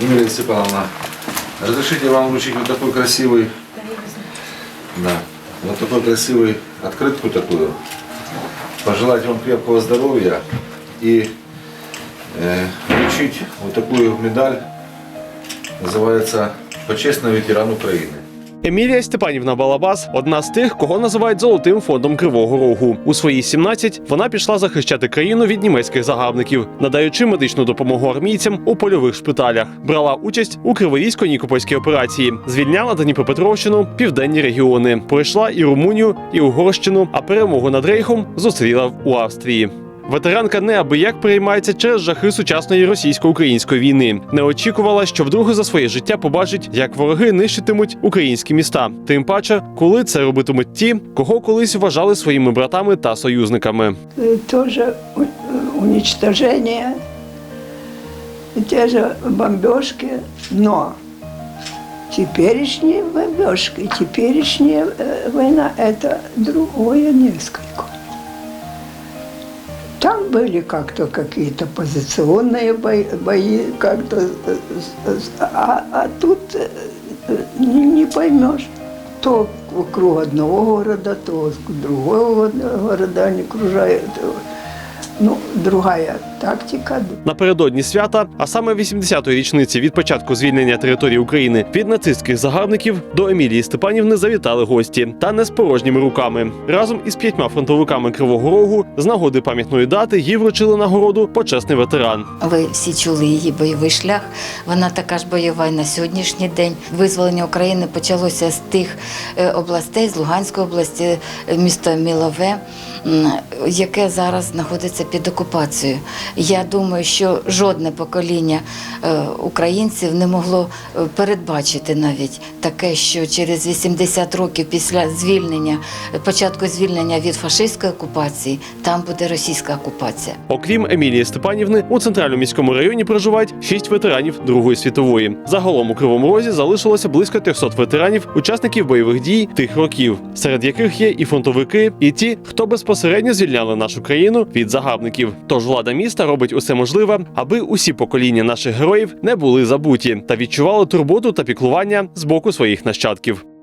Емилия Степановна, разрешите вам вручить вот такой красивый, да, вот такой красивый открытку такую. Пожелать вам крепкого здоровья и э, вот такую медаль, называется «Почестный ветеран Украины». Емілія Степанівна Балабас одна з тих, кого називають золотим фондом Кривого Рогу. У свої 17 вона пішла захищати країну від німецьких загарбників, надаючи медичну допомогу армійцям у польових шпиталях. Брала участь у Криворізько-Нікопольській операції, звільняла Дніпропетровщину, південні регіони. Пройшла і Румунію, і Угорщину, а перемогу над Рейхом зустріла у Австрії. Ветеранка неабияк переймається через жахи сучасної російсько-української війни. Не очікувала, що вдруге за своє життя побачить, як вороги нищитимуть українські міста. Тим паче, коли це робитимуть ті, кого колись вважали своїми братами та союзниками. Э, тоже у- э, уничтожение, те же бомбежки, но теперешние бомбежки, теперешняя э, война – это другое несколько. Там были как-то какие-то позиционные бои, бои как-то, э, с- с- а, а тут э, э, не, не поймешь. То вокруг одного города, то вокруг другого города они кружают. Ну, другая тактика. Напередодні свята, а саме 80-ї річниці від початку звільнення території України від нацистських загарбників, до Емілії Степанівни завітали гості та не з порожніми руками. Разом із п'ятьма фронтовиками Кривого Рогу з нагоди пам'ятної дати їй вручили нагороду почесний ветеран. Ви всі чули її бойовий шлях. Вона така ж бойова й на сьогоднішній день. Визволення України почалося з тих е, областей, з Луганської області, е, місто Мілове, яке зараз знаходиться під окупацією. Я думаю, що жодне покоління е, українців не могло е, передбачити навіть таке, що через 80 років після звільнення, початку звільнення від фашистської окупації, там буде російська окупація. Окрім Емілії Степанівни, у центральному міському районі проживають шість ветеранів Другої світової. Загалом у Кривому Розі залишилося близько 300 ветеранів, учасників бойових дій тих років, серед яких є і фронтовики, і ті, хто безпосередньо звільняли нашу країну від загарбників. Тож влада міста робить усе можливе, аби усі покоління наших героїв не були забуті та відчували турботу та піклування з боку своїх нащадків.